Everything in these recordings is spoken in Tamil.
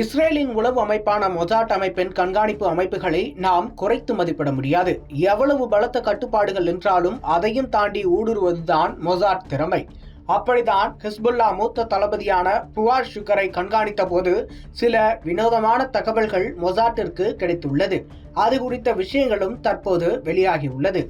இஸ்ரேலின் உளவு அமைப்பான மொசாட் அமைப்பின் கண்காணிப்பு அமைப்புகளை நாம் குறைத்து மதிப்பிட முடியாது. எவ்வளவு பலத்த கட்டுப்பாடுகள் என்றாலும் அதையும் தாண்டி ஊடுருவதுதான் மொசாட் திறமை. அப்படிதான் ஹிஸ்புல்லா மூத்த தளபதியான புவார் ஷுகரை கண்காணித்த போது சில வினோதமான தகவல்கள் மொசாட்டிற்கு கிடைத்துள்ளது. அது குறித்த விஷயங்களும் தற்போது வெளியாகியுள்ளது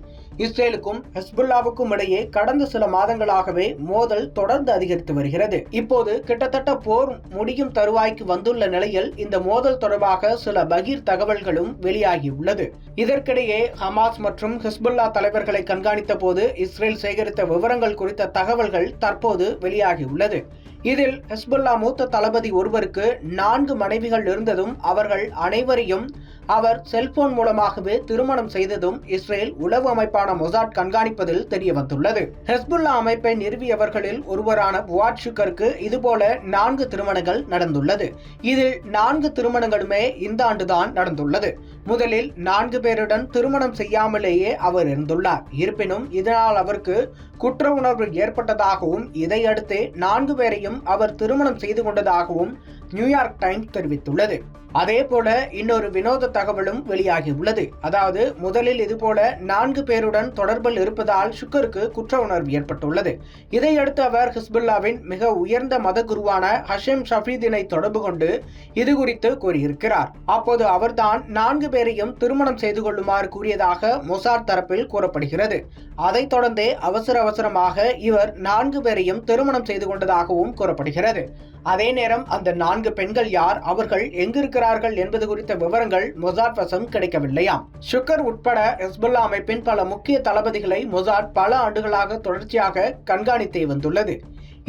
இஸ்ரேலுக்கும் ஹெஸ்புல்லாவுக்கும் இடையே கடந்த சில மாதங்களாகவே மோதல் தொடர்ந்து அதிகரித்து வருகிறது. இப்போது கிட்டத்தட்ட போர் முடியும் தருவாய்க்கு வந்துள்ள நிலையில் இந்த மோதல் தொடர்பாக சில பகீர் தகவல்களும் வெளியாகியுள்ளது இதற்கிடையே ஹமாஸ் மற்றும் ஹிஸ்புல்லா தலைவர்களை கண்காணித்த போது இஸ்ரேல் சேகரித்த விவரங்கள் குறித்த தகவல்கள் தற்போது வெளியாகியுள்ளது இதில் ஹெஸ்புல்லா மூத்த தளபதி ஒருவருக்கு நான்கு மனைவிகள் இருந்ததும் அவர்கள் அனைவரையும் அவர் செல்போன் மூலமாகவே திருமணம் செய்ததும் இஸ்ரேல் உளவு அமைப்பான மொசாட் கண்காணிப்பதில் தெரிய வந்துள்ளது ஹெஸ்புல்லா அமைப்பை நிறுவியவர்களில் ஒருவரான புவாட் ஷுக்கருக்கு இதுபோல நான்கு திருமணங்கள் நடந்துள்ளது. இதில் நான்கு திருமணங்களுமே இந்த ஆண்டுதான் நடந்துள்ளது. முதலில் நான்கு பேருடன் திருமணம் செய்யாமலேயே அவர் இருந்துள்ளார். இருப்பினும் இதனால் அவருக்கு குற்ற உணர்வு ஏற்பட்டதாகவும் இதையடுத்து நான்கு பேரையும் அவர் திருமணம் செய்து கொண்டதாகவும் நியூயார்க் டைம்ஸ் தெரிவித்துள்ளது. அதே போல இன்னொரு வினோத தகவலும் வெளியாகியுள்ளது. அதாவது முதலில் இதுபோல நான்கு பேருடன் தொடர்பில் இருப்பதால் ஷுக்கருக்கு குற்ற உணர்வு ஏற்பட்டுள்ளது. இதையடுத்து அவர் ஹிஸ்புல்லாவின் மிக உயர்ந்த மத குருவான ஹஷம் ஷஃபீதினை தொடர்பு கொண்டு இது குறித்து கூறியிருக்கிறார். அப்போது அவர்தான் நான்கு பேரையும் திருமணம் செய்து கொள்ளுமாறு கூறியதாக மொசார் தரப்பில் கூறப்படுகிறது. அதைத் தொடர்ந்தே அவசர அவசரமாக இவர் நான்கு பேரையும் திருமணம் செய்து கொண்டதாகவும் கூறப்படுகிறது. அதே நேரம் அந்த நான்கு பெண்கள் யார் அவர்கள் எங்கிருக்கிறார்கள் என்பது குறித்த விவரங்கள் மொசாட் வசம் கிடைக்கவில்லையாம். ஷுக்கர் உட்பட ஹெஸ்புல்லா அமைப்பின் பல முக்கிய தளபதிகளை மொசாட் பல ஆண்டுகளாக தொடர்ச்சியாக கண்காணித்தே வந்துள்ளது.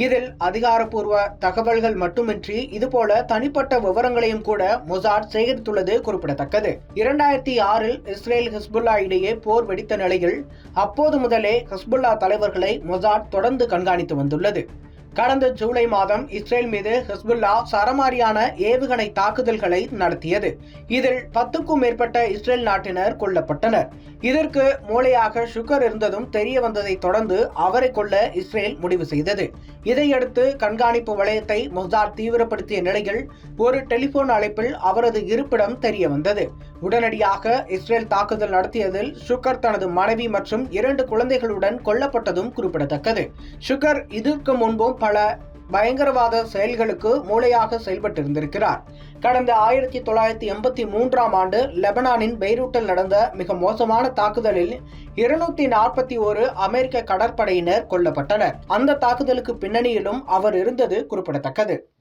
இதில் அதிகாரப்பூர்வ தகவல்கள் மட்டுமின்றி இதுபோல தனிப்பட்ட விவரங்களையும் கூட மொசாட் சேகரித்துள்ளது குறிப்பிடத்தக்கது. இரண்டாயிரத்தி ஆறில் இஸ்ரேல் ஹிஸ்புல்லா இடையே போர் வெடித்த நிலையில் அப்போது முதலே ஹிஸ்புல்லா தலைவர்களை மொசாட் தொடர்ந்து கண்காணித்து வந்துள்ளது. கடந்த ஜூலை மாதம் இஸ்ரேல் மீது ஹிஸ்புல்லா சரமாரியான ஏவுகணை தாக்குதல்களை நடத்தியது. இதில் பத்துக்கும் மேற்பட்ட இஸ்ரேல் நாட்டினர் கொல்லப்பட்டனர். இதற்கு மூளையாக சுகர் இருந்ததும் தெரிய வந்ததை தொடர்ந்து அவரை கொல்ல இஸ்ரேல் முடிவு செய்தது. இதையடுத்து கண்காணிப்பு வளையத்தை மொசார் தீவிரப்படுத்திய நிலையில் ஒரு டெலிபோன் அழைப்பில் அவரது இருப்பிடம் தெரிய வந்தது உடனடியாக இஸ்ரேல் தாக்குதல் நடத்தியதில் ஷுகர் தனது மனைவி மற்றும் இரண்டு குழந்தைகளுடன் கொல்லப்பட்டதும் குறிப்பிடத்தக்கது. ஷுகர் இதற்கு முன்பும் பல பயங்கரவாத செயல்களுக்கு மூளையாக செயல்பட்டிருந்திருக்கிறார். கடந்த ஆயிரத்தி தொள்ளாயிரத்தி எண்பத்தி மூன்றாம் ஆண்டு லெபனானின் பெய்ரூட்டில் நடந்த மிக மோசமான தாக்குதலில் இருநூத்தி நாற்பத்தி ஒரு அமெரிக்க கடற்படையினர் கொல்லப்பட்டனர். அந்த தாக்குதலுக்கு பின்னணியிலும் அவர் இருந்தது குறிப்பிடத்தக்கது.